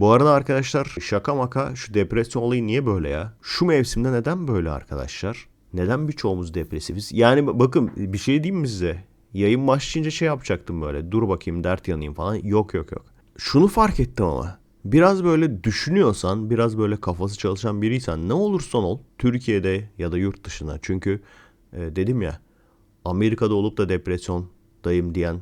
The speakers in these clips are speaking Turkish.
Bu arada arkadaşlar şaka maka şu depresyon olayı niye böyle ya? Şu mevsimde neden böyle arkadaşlar? Neden birçoğumuz depresifiz? Yani bakın bir şey diyeyim mi size? Yayın başlayınca şey yapacaktım böyle. Dur bakayım dert yanayım falan. Yok yok yok. Şunu fark ettim ama. Biraz böyle düşünüyorsan, biraz böyle kafası çalışan biriysen ne olursan ol Türkiye'de ya da yurt dışına. Çünkü e, dedim ya Amerika'da olup da depresyondayım diyen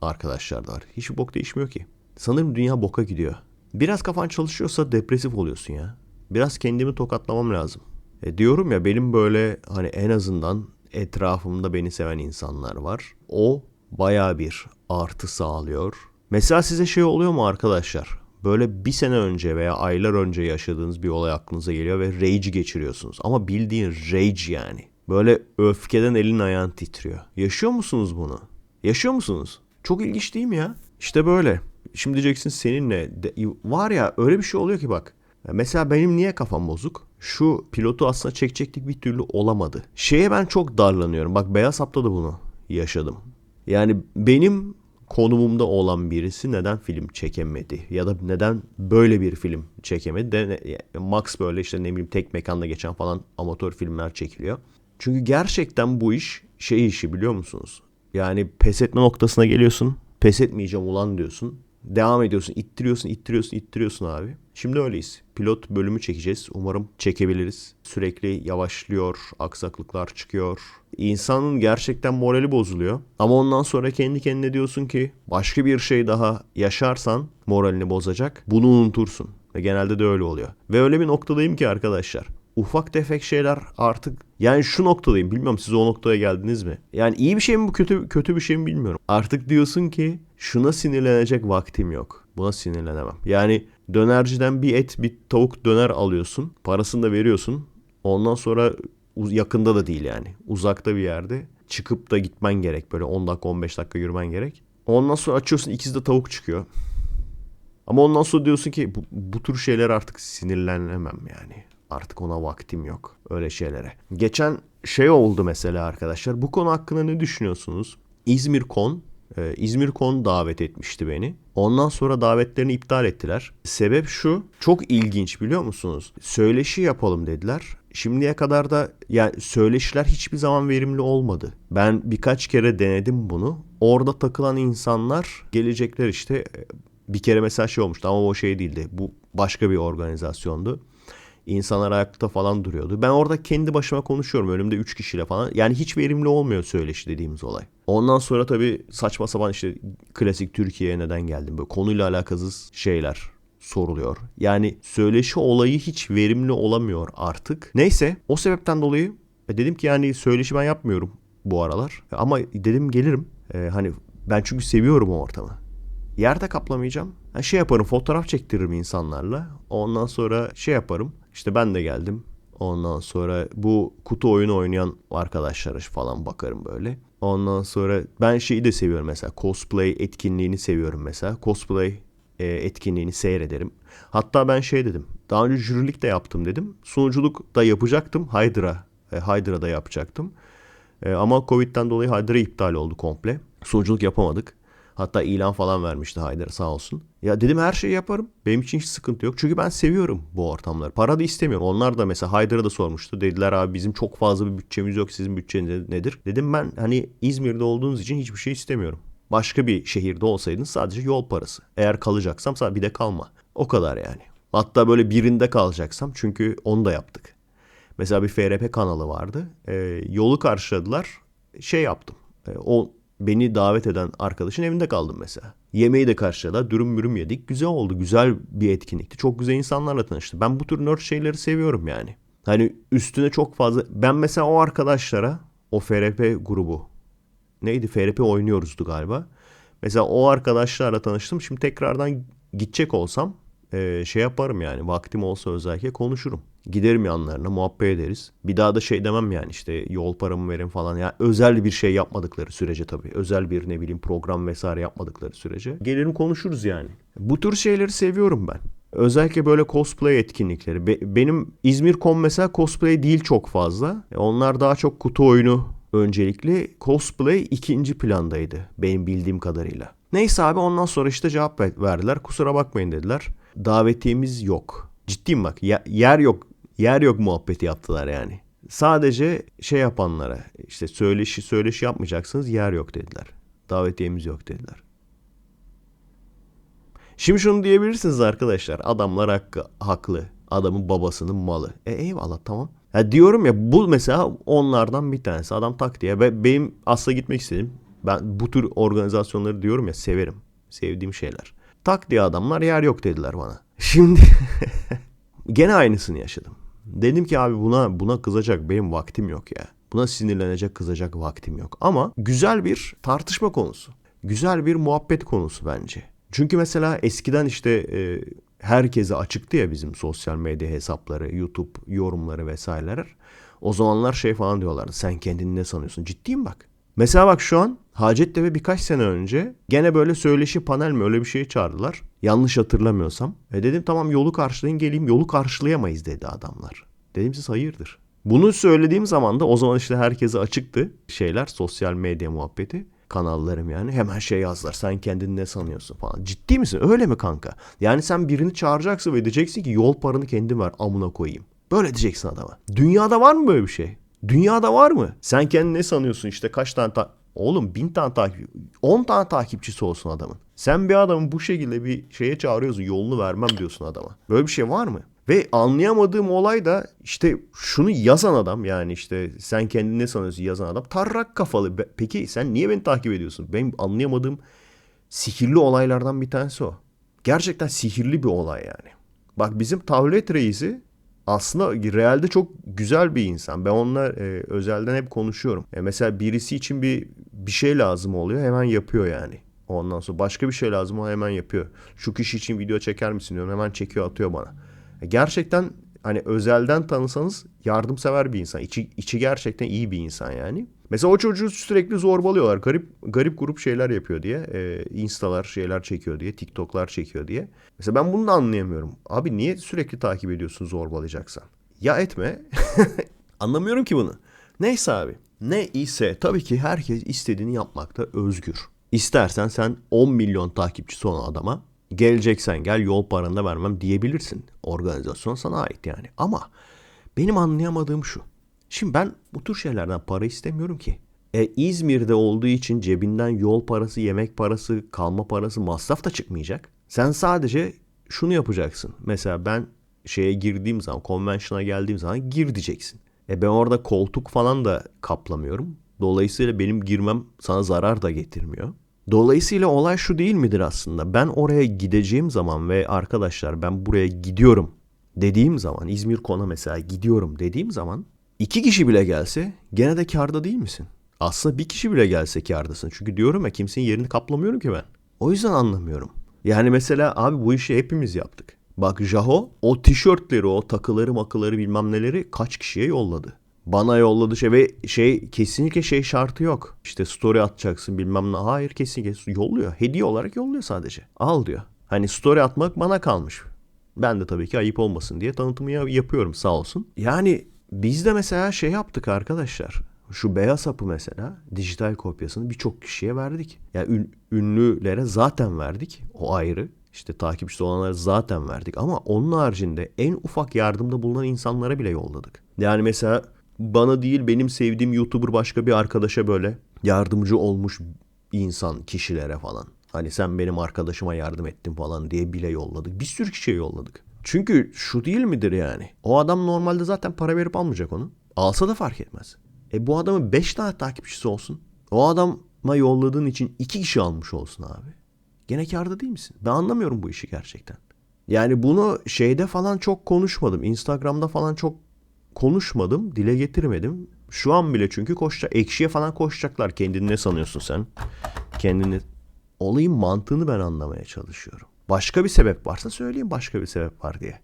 arkadaşlar da var. Hiçbir bok değişmiyor ki. Sanırım dünya boka gidiyor. Biraz kafan çalışıyorsa depresif oluyorsun ya. Biraz kendimi tokatlamam lazım. E diyorum ya benim böyle hani en azından etrafımda beni seven insanlar var. O baya bir artı sağlıyor. Mesela size şey oluyor mu arkadaşlar? Böyle bir sene önce veya aylar önce yaşadığınız bir olay aklınıza geliyor ve rage geçiriyorsunuz. Ama bildiğin rage yani. Böyle öfkeden elin ayağın titriyor. Yaşıyor musunuz bunu? Yaşıyor musunuz? Çok ilginç değil mi ya? İşte böyle. Şimdi diyeceksin seninle de, var ya öyle bir şey oluyor ki bak. Mesela benim niye kafam bozuk? Şu pilotu aslında çekecektik bir türlü olamadı. Şeye ben çok darlanıyorum. Bak Beyaz Hap'ta da bunu yaşadım. Yani benim konumumda olan birisi neden film çekemedi? Ya da neden böyle bir film çekemedi? De, Max böyle işte ne bileyim tek mekanda geçen falan amatör filmler çekiliyor. Çünkü gerçekten bu iş şey işi biliyor musunuz? Yani pes etme noktasına geliyorsun. Pes etmeyeceğim ulan diyorsun. Devam ediyorsun, ittiriyorsun, ittiriyorsun, ittiriyorsun abi. Şimdi öyleyiz. Pilot bölümü çekeceğiz. Umarım çekebiliriz. Sürekli yavaşlıyor, aksaklıklar çıkıyor. İnsanın gerçekten morali bozuluyor. Ama ondan sonra kendi kendine diyorsun ki başka bir şey daha yaşarsan moralini bozacak. Bunu unutursun. Ve genelde de öyle oluyor. Ve öyle bir noktadayım ki arkadaşlar ufak tefek şeyler artık yani şu noktadayım bilmiyorum siz o noktaya geldiniz mi? Yani iyi bir şey mi bu kötü kötü bir şey mi bilmiyorum. Artık diyorsun ki şuna sinirlenecek vaktim yok. Buna sinirlenemem. Yani dönerciden bir et bir tavuk döner alıyorsun. Parasını da veriyorsun. Ondan sonra yakında da değil yani. Uzakta bir yerde. Çıkıp da gitmen gerek. Böyle 10 dakika 15 dakika yürümen gerek. Ondan sonra açıyorsun ikisi de tavuk çıkıyor. Ama ondan sonra diyorsun ki bu, bu tür şeyler artık sinirlenemem yani. Artık ona vaktim yok öyle şeylere. Geçen şey oldu mesela arkadaşlar. Bu konu hakkında ne düşünüyorsunuz? İzmir Kon ee, İzmir Kon davet etmişti beni. Ondan sonra davetlerini iptal ettiler. Sebep şu, çok ilginç biliyor musunuz? Söyleşi yapalım dediler. Şimdiye kadar da yani söyleşiler hiçbir zaman verimli olmadı. Ben birkaç kere denedim bunu. Orada takılan insanlar gelecekler işte bir kere mesela şey olmuştu ama o şey değildi. Bu başka bir organizasyondu. İnsanlar ayakta falan duruyordu. Ben orada kendi başıma konuşuyorum. Önümde 3 kişiyle falan. Yani hiç verimli olmuyor söyleşi dediğimiz olay. Ondan sonra tabii saçma sapan işte klasik Türkiye'ye neden geldim. Böyle konuyla alakasız şeyler soruluyor. Yani söyleşi olayı hiç verimli olamıyor artık. Neyse o sebepten dolayı e, dedim ki yani söyleşi ben yapmıyorum bu aralar. Ama dedim gelirim. Ee, hani ben çünkü seviyorum o ortamı. Yerde kaplamayacağım. Yani şey yaparım fotoğraf çektiririm insanlarla. Ondan sonra şey yaparım. İşte ben de geldim. Ondan sonra bu kutu oyunu oynayan arkadaşlara falan bakarım böyle. Ondan sonra ben şeyi de seviyorum mesela cosplay etkinliğini seviyorum mesela. Cosplay e, etkinliğini seyrederim. Hatta ben şey dedim. Daha önce jürilik de yaptım dedim. Sunuculuk da yapacaktım. Hydra. E, Hydra'da yapacaktım. E, ama Covid'den dolayı Hydra iptal oldu komple. Sunuculuk yapamadık. Hatta ilan falan vermişti Haydar sağ olsun. Ya dedim her şeyi yaparım. Benim için hiç sıkıntı yok. Çünkü ben seviyorum bu ortamları. Para da istemiyorum. Onlar da mesela Haydar'a da sormuştu. Dediler abi bizim çok fazla bir bütçemiz yok. Sizin bütçeniz nedir? Dedim ben hani İzmir'de olduğunuz için hiçbir şey istemiyorum. Başka bir şehirde olsaydın sadece yol parası. Eğer kalacaksam bir de kalma. O kadar yani. Hatta böyle birinde kalacaksam çünkü onu da yaptık. Mesela bir FRP kanalı vardı. E, yolu karşıladılar. Şey yaptım. E, o beni davet eden arkadaşın evinde kaldım mesela. Yemeği de karşıladılar. Dürüm mürüm yedik. Güzel oldu. Güzel bir etkinlikti. Çok güzel insanlarla tanıştım. Ben bu tür nerd şeyleri seviyorum yani. Hani üstüne çok fazla... Ben mesela o arkadaşlara o FRP grubu neydi? FRP oynuyoruzdu galiba. Mesela o arkadaşlarla tanıştım. Şimdi tekrardan gidecek olsam e, şey yaparım yani. Vaktim olsa özellikle konuşurum. Giderim yanlarına muhabbet ederiz. Bir daha da şey demem yani işte yol paramı verin falan. Yani özel bir şey yapmadıkları sürece tabii. Özel bir ne bileyim program vesaire yapmadıkları sürece. Gelirim konuşuruz yani. Bu tür şeyleri seviyorum ben. Özellikle böyle cosplay etkinlikleri. Be- benim İzmir.com mesela cosplay değil çok fazla. E, onlar daha çok kutu oyunu öncelikli. Cosplay ikinci plandaydı benim bildiğim kadarıyla. Neyse abi ondan sonra işte cevap verdiler. Kusura bakmayın dediler. Davetiyemiz yok. Ciddiyim bak yer yok yer yok muhabbeti yaptılar yani. Sadece şey yapanlara işte söyleşi söyleşi yapmayacaksınız yer yok dediler. Davetiyemiz yok dediler. Şimdi şunu diyebilirsiniz arkadaşlar. Adamlar hakkı, haklı. Adamın babasının malı. E eyvallah tamam. Ya diyorum ya bu mesela onlardan bir tanesi. Adam tak diye. Ve benim aslında gitmek istedim. Ben bu tür organizasyonları diyorum ya severim. Sevdiğim şeyler. Tak diye adamlar yer yok dediler bana. Şimdi gene aynısını yaşadım. Dedim ki abi buna buna kızacak benim vaktim yok ya. Buna sinirlenecek kızacak vaktim yok. Ama güzel bir tartışma konusu. Güzel bir muhabbet konusu bence. Çünkü mesela eskiden işte e, herkese açıktı ya bizim sosyal medya hesapları, YouTube yorumları vesaireler. O zamanlar şey falan diyorlardı. Sen kendini ne sanıyorsun? Ciddiyim bak. Mesela bak şu an Hacettepe birkaç sene önce gene böyle söyleşi panel mi öyle bir şey çağırdılar. Yanlış hatırlamıyorsam. E dedim tamam yolu karşılayın geleyim yolu karşılayamayız dedi adamlar. Dedim siz hayırdır? Bunu söylediğim zaman da o zaman işte herkese açıktı şeyler sosyal medya muhabbeti kanallarım yani hemen şey yazlar sen kendini ne sanıyorsun falan. Ciddi misin öyle mi kanka? Yani sen birini çağıracaksın ve diyeceksin ki yol paranı kendin ver amına koyayım. Böyle diyeceksin adama. Dünyada var mı böyle bir şey? Dünyada var mı? Sen kendini ne sanıyorsun işte kaç tane ta- Oğlum bin tane takip, on tane takipçisi olsun adamın. Sen bir adamın bu şekilde bir şeye çağırıyorsun yolunu vermem diyorsun adama. Böyle bir şey var mı? Ve anlayamadığım olay da işte şunu yazan adam yani işte sen kendini ne sanıyorsun yazan adam tarrak kafalı. Peki sen niye beni takip ediyorsun? Benim anlayamadığım sihirli olaylardan bir tanesi o. Gerçekten sihirli bir olay yani. Bak bizim Tavlet reisi aslında realde çok güzel bir insan. Ben onunla e, özelden hep konuşuyorum. E, mesela birisi için bir bir şey lazım oluyor hemen yapıyor yani. Ondan sonra başka bir şey lazım o hemen yapıyor. Şu kişi için video çeker misin diyorum hemen çekiyor atıyor bana. E, gerçekten hani özelden tanısanız yardımsever bir insan. İçi, içi gerçekten iyi bir insan yani. Mesela o çocuğu sürekli zorbalıyorlar. Garip garip grup şeyler yapıyor diye. E, instalar şeyler çekiyor diye. TikTok'lar çekiyor diye. Mesela ben bunu da anlayamıyorum. Abi niye sürekli takip ediyorsun zorbalayacaksan? Ya etme. Anlamıyorum ki bunu. Neyse abi. Ne ise tabii ki herkes istediğini yapmakta özgür. İstersen sen 10 milyon takipçisi olan adama geleceksen gel yol paranı da vermem diyebilirsin. Organizasyon sana ait yani. Ama benim anlayamadığım şu. Şimdi ben bu tür şeylerden para istemiyorum ki. E, İzmir'de olduğu için cebinden yol parası, yemek parası, kalma parası, masraf da çıkmayacak. Sen sadece şunu yapacaksın. Mesela ben şeye girdiğim zaman, konvensiyona geldiğim zaman gir diyeceksin. E ben orada koltuk falan da kaplamıyorum. Dolayısıyla benim girmem sana zarar da getirmiyor. Dolayısıyla olay şu değil midir aslında? Ben oraya gideceğim zaman ve arkadaşlar ben buraya gidiyorum dediğim zaman İzmir kona mesela gidiyorum dediğim zaman iki kişi bile gelse gene de karda değil misin? Aslında bir kişi bile gelse kardasın. Çünkü diyorum ya kimsenin yerini kaplamıyorum ki ben. O yüzden anlamıyorum. Yani mesela abi bu işi hepimiz yaptık. Bak Jaho o tişörtleri o takıları makıları bilmem neleri kaç kişiye yolladı. Bana yolladı şey ve şey kesinlikle şey şartı yok. İşte story atacaksın bilmem ne. Hayır kesinlikle yolluyor. Hediye olarak yolluyor sadece. Al diyor. Hani story atmak bana kalmış. Ben de tabii ki ayıp olmasın diye tanıtımı ya- yapıyorum sağ olsun. Yani biz de mesela şey yaptık arkadaşlar. Şu beyaz hapı mesela dijital kopyasını birçok kişiye verdik. Yani ün- ünlülere zaten verdik. O ayrı. İşte takipçisi olanlara zaten verdik. Ama onun haricinde en ufak yardımda bulunan insanlara bile yolladık. Yani mesela bana değil benim sevdiğim YouTuber başka bir arkadaşa böyle yardımcı olmuş insan kişilere falan. Hani sen benim arkadaşıma yardım ettin falan diye bile yolladık. Bir sürü kişiye yolladık. Çünkü şu değil midir yani? O adam normalde zaten para verip almayacak onu. Alsa da fark etmez. E bu adamın 5 tane takipçisi olsun. O adama yolladığın için 2 kişi almış olsun abi. Gene karda değil misin? Ben anlamıyorum bu işi gerçekten. Yani bunu şeyde falan çok konuşmadım. Instagram'da falan çok konuşmadım. Dile getirmedim. Şu an bile çünkü koşacak. Ekşiye falan koşacaklar. Kendini ne sanıyorsun sen? Kendini... Olayın mantığını ben anlamaya çalışıyorum. Başka bir sebep varsa söyleyin başka bir sebep var diye.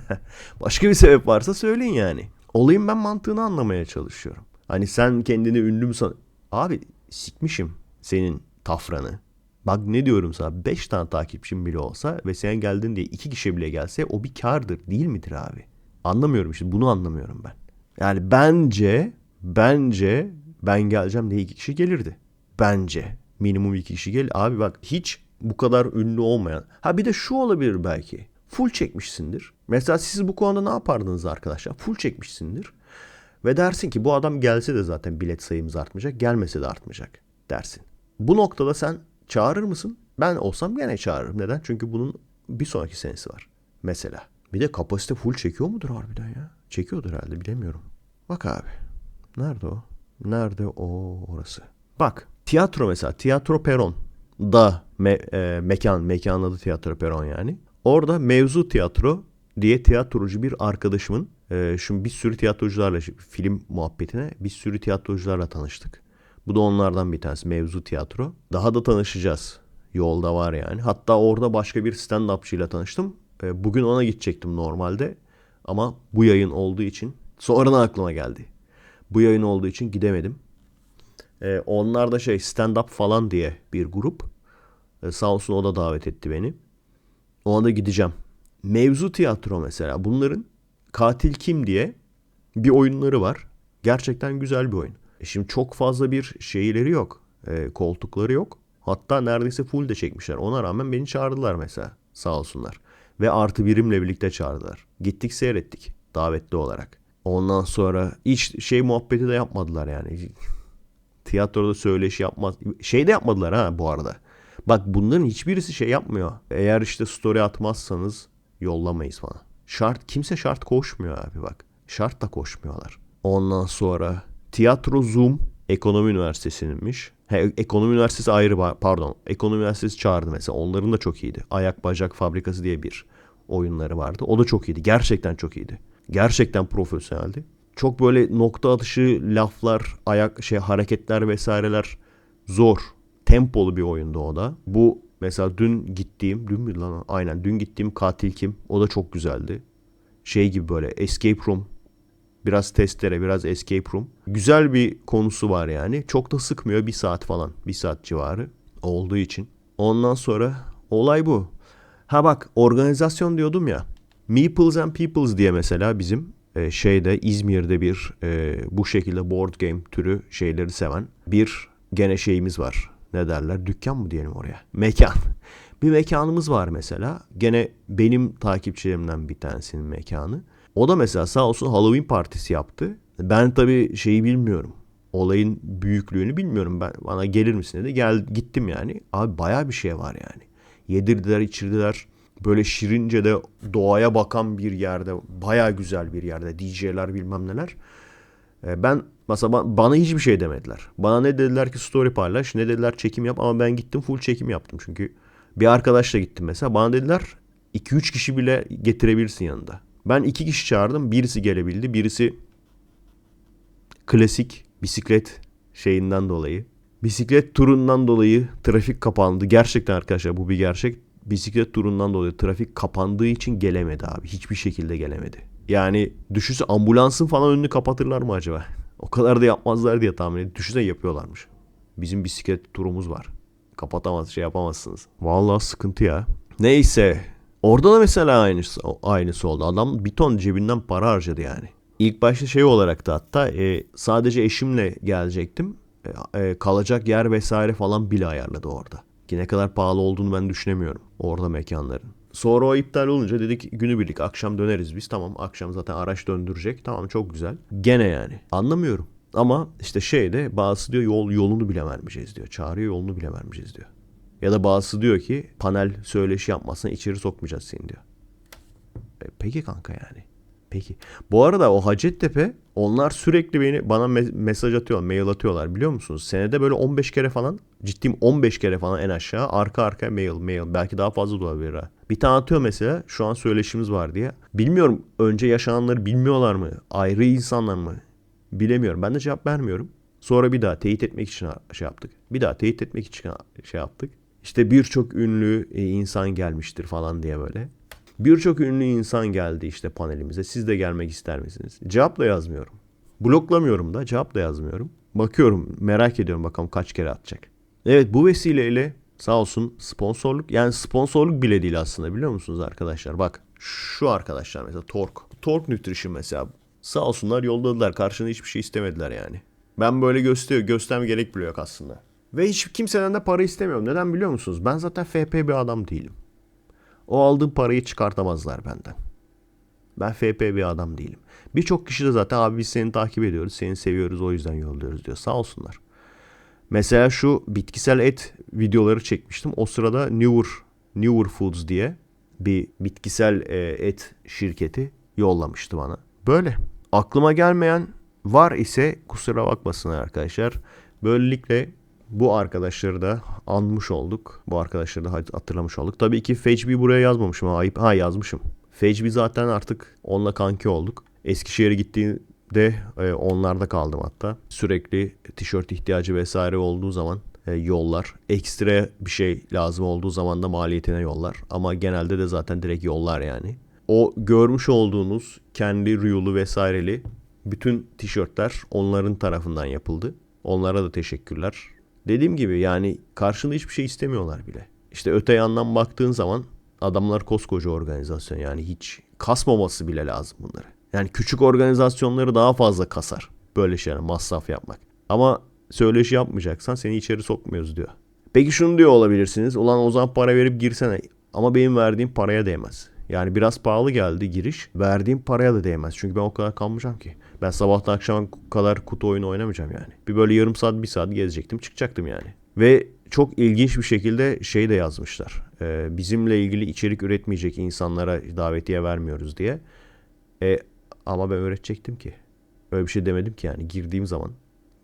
başka bir sebep varsa söyleyin yani. Olayın ben mantığını anlamaya çalışıyorum. Hani sen kendini ünlü mü san... Abi sikmişim senin tafranı. Bak ne diyorum sana 5 tane takipçim bile olsa ve sen geldin diye 2 kişi bile gelse o bir kardır değil midir abi? Anlamıyorum işte bunu anlamıyorum ben. Yani bence bence ben geleceğim diye 2 kişi gelirdi. Bence minimum 2 kişi gel. Abi bak hiç bu kadar ünlü olmayan. Ha bir de şu olabilir belki. Full çekmişsindir. Mesela siz bu konuda ne yapardınız arkadaşlar? Full çekmişsindir. Ve dersin ki bu adam gelse de zaten bilet sayımız artmayacak. Gelmese de artmayacak dersin. Bu noktada sen çağırır mısın? Ben olsam gene çağırırım. Neden? Çünkü bunun bir sonraki senesi var. Mesela. Bir de kapasite full çekiyor mudur harbiden ya? Çekiyordur herhalde bilemiyorum. Bak abi. Nerede o? Nerede o orası? Bak tiyatro mesela. Tiyatro Peron da me- e, mekan. Mekanın adı Tiyatro Peron yani. Orada mevzu tiyatro diye tiyatrocu bir arkadaşımın e, şimdi bir sürü tiyatrocularla film muhabbetine bir sürü tiyatrocularla tanıştık. Bu da onlardan bir tanesi mevzu tiyatro. Daha da tanışacağız. Yolda var yani. Hatta orada başka bir stand-upçıyla tanıştım. Bugün ona gidecektim normalde. Ama bu yayın olduğu için sonradan aklıma geldi. Bu yayın olduğu için gidemedim. E, onlar da şey stand-up falan diye bir grup. E, sağ olsun o da davet etti beni. Ona da gideceğim. Mevzu tiyatro mesela. Bunların Katil Kim diye bir oyunları var. Gerçekten güzel bir oyun. E şimdi çok fazla bir şeyleri yok. E, koltukları yok. Hatta neredeyse full de çekmişler. Ona rağmen beni çağırdılar mesela. Sağ olsunlar. Ve artı birimle birlikte çağırdılar. Gittik seyrettik. Davetli olarak. Ondan sonra hiç şey muhabbeti de yapmadılar yani. Tiyatroda söyleşi yapmaz. Şey de yapmadılar ha bu arada. Bak bunların hiçbirisi şey yapmıyor. Eğer işte story atmazsanız yollamayız falan. Şart kimse şart koşmuyor abi bak. Şart da koşmuyorlar. Ondan sonra tiyatro Zoom Ekonomi Üniversitesi'ninmiş. He, Ekonomi Üniversitesi ayrı pardon. Ekonomi Üniversitesi çağırdı mesela. Onların da çok iyiydi. Ayak Bacak Fabrikası diye bir oyunları vardı. O da çok iyiydi. Gerçekten çok iyiydi. Gerçekten profesyoneldi. Çok böyle nokta atışı laflar, ayak şey hareketler vesaireler zor. Tempolu bir oyundu o da. Bu mesela dün gittiğim, dün mü lan? Aynen dün gittiğim Katil Kim. O da çok güzeldi. Şey gibi böyle Escape Room Biraz testere, biraz escape room. Güzel bir konusu var yani. Çok da sıkmıyor bir saat falan. Bir saat civarı olduğu için. Ondan sonra olay bu. Ha bak organizasyon diyordum ya. Meeples and Peoples diye mesela bizim e, şeyde İzmir'de bir e, bu şekilde board game türü şeyleri seven bir gene şeyimiz var. Ne derler? Dükkan mı diyelim oraya? Mekan. bir mekanımız var mesela. Gene benim takipçilerimden bir tanesinin mekanı. O da mesela sağ olsun Halloween partisi yaptı. Ben tabii şeyi bilmiyorum. Olayın büyüklüğünü bilmiyorum. Ben bana gelir misin dedi. Gel gittim yani. Abi baya bir şey var yani. Yedirdiler, içirdiler. Böyle şirince de doğaya bakan bir yerde, baya güzel bir yerde DJ'ler bilmem neler. E, ben mesela bana hiçbir şey demediler. Bana ne dediler ki story paylaş, ne dediler çekim yap ama ben gittim full çekim yaptım çünkü bir arkadaşla gittim mesela. Bana dediler 2-3 kişi bile getirebilirsin yanında. Ben iki kişi çağırdım. Birisi gelebildi. Birisi klasik bisiklet şeyinden dolayı. Bisiklet turundan dolayı trafik kapandı. Gerçekten arkadaşlar bu bir gerçek. Bisiklet turundan dolayı trafik kapandığı için gelemedi abi. Hiçbir şekilde gelemedi. Yani düşünse ambulansın falan önünü kapatırlar mı acaba? O kadar da yapmazlar diye tahmin ediyorum. Düşünsene yapıyorlarmış. Bizim bisiklet turumuz var. Kapatamaz şey yapamazsınız. Vallahi sıkıntı ya. Neyse Orada da mesela aynısı, aynısı oldu. Adam bir ton cebinden para harcadı yani. İlk başta şey olarak da hatta e, sadece eşimle gelecektim. E, e, kalacak yer vesaire falan bile ayarladı orada. Ki ne kadar pahalı olduğunu ben düşünemiyorum orada mekanların. Sonra o iptal olunca dedik günübirlik akşam döneriz biz. Tamam akşam zaten araç döndürecek. Tamam çok güzel. Gene yani. Anlamıyorum. Ama işte şeyde bazısı diyor yol yolunu bile vermeyeceğiz diyor. Çağırıyor yolunu bile vermeyeceğiz diyor. Ya da bazısı diyor ki panel söyleşi yapmazsan içeri sokmayacağız seni diyor. E, peki kanka yani. Peki. Bu arada o Hacettepe onlar sürekli beni bana me- mesaj atıyorlar, mail atıyorlar biliyor musunuz? Senede böyle 15 kere falan, ciddiyim 15 kere falan en aşağı arka arkaya mail, mail. Belki daha fazla da olabilir ha. Bir tane atıyor mesela şu an söyleşimiz var diye. Bilmiyorum önce yaşananları bilmiyorlar mı? Ayrı insanlar mı? Bilemiyorum. Ben de cevap vermiyorum. Sonra bir daha teyit etmek için şey yaptık. Bir daha teyit etmek için şey yaptık. İşte birçok ünlü e, insan gelmiştir falan diye böyle. Birçok ünlü insan geldi işte panelimize. Siz de gelmek ister misiniz? Cevap da yazmıyorum. Bloklamıyorum da cevap da yazmıyorum. Bakıyorum merak ediyorum bakalım kaç kere atacak. Evet bu vesileyle sağ olsun sponsorluk yani sponsorluk bile değil aslında biliyor musunuz arkadaşlar? Bak şu arkadaşlar mesela Tork. Tork Nutrition mesela sağ olsunlar yolladılar karşında hiçbir şey istemediler yani. Ben böyle gösteriyor gösterme gerek bile yok aslında. Ve hiç kimseden de para istemiyorum. Neden biliyor musunuz? Ben zaten FP bir adam değilim. O aldığım parayı çıkartamazlar benden. Ben FP bir adam değilim. Birçok kişi de zaten abi biz seni takip ediyoruz, seni seviyoruz o yüzden yolluyoruz diyor. Sağ olsunlar. Mesela şu bitkisel et videoları çekmiştim. O sırada Newer, Newer Foods diye bir bitkisel e, et şirketi yollamıştı bana. Böyle. Aklıma gelmeyen var ise kusura bakmasınlar arkadaşlar. Böylelikle bu arkadaşları da anmış olduk. Bu arkadaşları da hatırlamış olduk. Tabii ki Fecbi buraya yazmamışım. Ha, ayıp. ha yazmışım. Fecbi zaten artık onunla kanki olduk. Eskişehir'e gittiğinde e, onlarda kaldım hatta. Sürekli tişört ihtiyacı vesaire olduğu zaman e, yollar. Ekstra bir şey lazım olduğu zaman da maliyetine yollar. Ama genelde de zaten direkt yollar yani. O görmüş olduğunuz kendi rüyulu vesaireli bütün tişörtler onların tarafından yapıldı. Onlara da teşekkürler. Dediğim gibi yani karşında hiçbir şey istemiyorlar bile. İşte öte yandan baktığın zaman adamlar koskoca organizasyon yani hiç kasmaması bile lazım bunları. Yani küçük organizasyonları daha fazla kasar. Böyle şeyler masraf yapmak. Ama söyleşi yapmayacaksan seni içeri sokmuyoruz diyor. Peki şunu diyor olabilirsiniz. Ulan o zaman para verip girsene. Ama benim verdiğim paraya değmez. Yani biraz pahalı geldi giriş. Verdiğim paraya da değmez. Çünkü ben o kadar kalmayacağım ki. Ben sabahtan akşama kadar kutu oyunu oynamayacağım yani. Bir böyle yarım saat bir saat gezecektim çıkacaktım yani. Ve çok ilginç bir şekilde şey de yazmışlar. Ee, bizimle ilgili içerik üretmeyecek insanlara davetiye vermiyoruz diye. E, ama ben öğretecektim ki. Öyle bir şey demedim ki yani girdiğim zaman.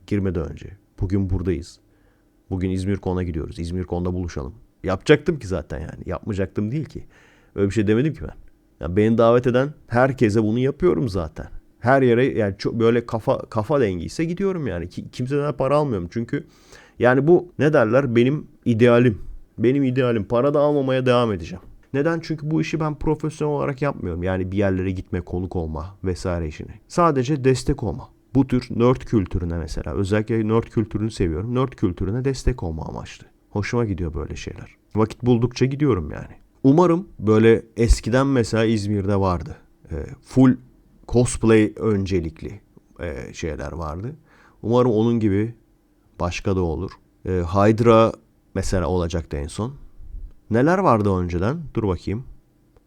Girmeden önce. Bugün buradayız. Bugün İzmir Kon'a gidiyoruz. İzmir Kon'da buluşalım. Yapacaktım ki zaten yani. Yapmayacaktım değil ki. Öyle bir şey demedim ki ben. Ya beni davet eden herkese bunu yapıyorum zaten. Her yere yani çok böyle kafa kafa dengi ise gidiyorum yani. Ki, kimseden para almıyorum. Çünkü yani bu ne derler benim idealim. Benim idealim. Para da almamaya devam edeceğim. Neden? Çünkü bu işi ben profesyonel olarak yapmıyorum. Yani bir yerlere gitme, konuk olma vesaire işini. Sadece destek olma. Bu tür nerd kültürüne mesela. Özellikle nerd kültürünü seviyorum. Nerd kültürüne destek olma amaçlı. Hoşuma gidiyor böyle şeyler. Vakit buldukça gidiyorum yani. Umarım böyle eskiden mesela İzmir'de vardı. E, full cosplay öncelikli e, şeyler vardı. Umarım onun gibi başka da olur. E, Hydra mesela olacaktı en son. Neler vardı önceden? Dur bakayım.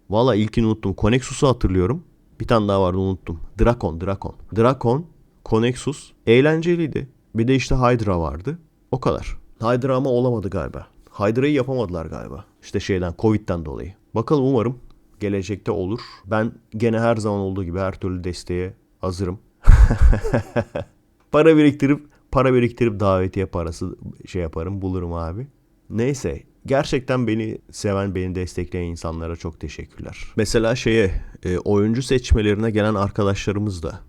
Valla ilkini unuttum. Connexus'u hatırlıyorum. Bir tane daha vardı unuttum. Drakon, Drakon. Drakon, Connexus eğlenceliydi. Bir de işte Hydra vardı. O kadar. Hydra ama olamadı galiba. Hydra'yı yapamadılar galiba. İşte şeyden Covid'den dolayı. Bakalım umarım gelecekte olur. Ben gene her zaman olduğu gibi her türlü desteğe hazırım. para biriktirip para biriktirip davetiye parası şey yaparım bulurum abi. Neyse gerçekten beni seven beni destekleyen insanlara çok teşekkürler. Mesela şeye e, oyuncu seçmelerine gelen arkadaşlarımız da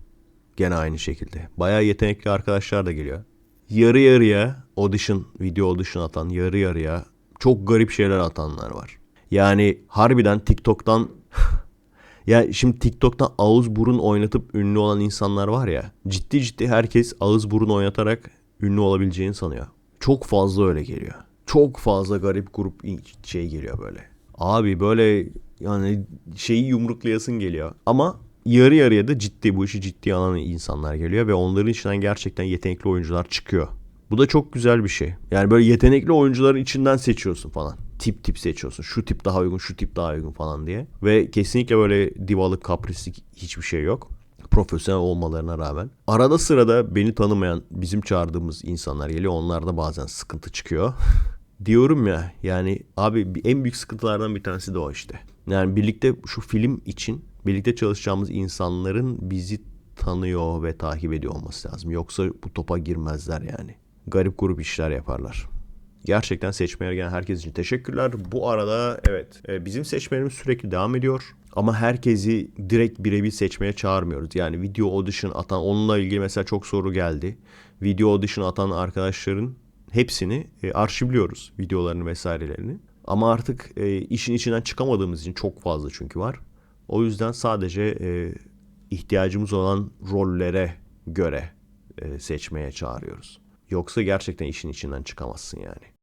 gene aynı şekilde. Bayağı yetenekli arkadaşlar da geliyor. Yarı yarıya audition, video audition atan yarı yarıya çok garip şeyler atanlar var. Yani harbiden TikTok'tan ya şimdi TikTok'tan ağız burun oynatıp ünlü olan insanlar var ya. Ciddi ciddi herkes ağız burun oynatarak ünlü olabileceğini sanıyor. Çok fazla öyle geliyor. Çok fazla garip grup şey geliyor böyle. Abi böyle yani şeyi yumruklayasın geliyor. Ama yarı yarıya da ciddi bu işi ciddi alan insanlar geliyor ve onların içinden gerçekten yetenekli oyuncular çıkıyor. Bu da çok güzel bir şey. Yani böyle yetenekli oyuncuların içinden seçiyorsun falan. Tip tip seçiyorsun. Şu tip daha uygun, şu tip daha uygun falan diye. Ve kesinlikle böyle divalık, kaprislik hiçbir şey yok. Profesyonel olmalarına rağmen. Arada sırada beni tanımayan bizim çağırdığımız insanlar geliyor. Onlarda bazen sıkıntı çıkıyor. Diyorum ya yani abi en büyük sıkıntılardan bir tanesi de o işte. Yani birlikte şu film için birlikte çalışacağımız insanların bizi tanıyor ve takip ediyor olması lazım. Yoksa bu topa girmezler yani garip grup işler yaparlar. Gerçekten seçmeye gelen herkes için teşekkürler. Bu arada evet e, bizim seçmelerimiz sürekli devam ediyor. Ama herkesi direkt birebir seçmeye çağırmıyoruz. Yani video audition atan onunla ilgili mesela çok soru geldi. Video audition atan arkadaşların hepsini e, arşivliyoruz videolarını vesairelerini. Ama artık e, işin içinden çıkamadığımız için çok fazla çünkü var. O yüzden sadece ihtiyacımız olan rollere göre seçmeye çağırıyoruz. Yoksa gerçekten işin içinden çıkamazsın yani.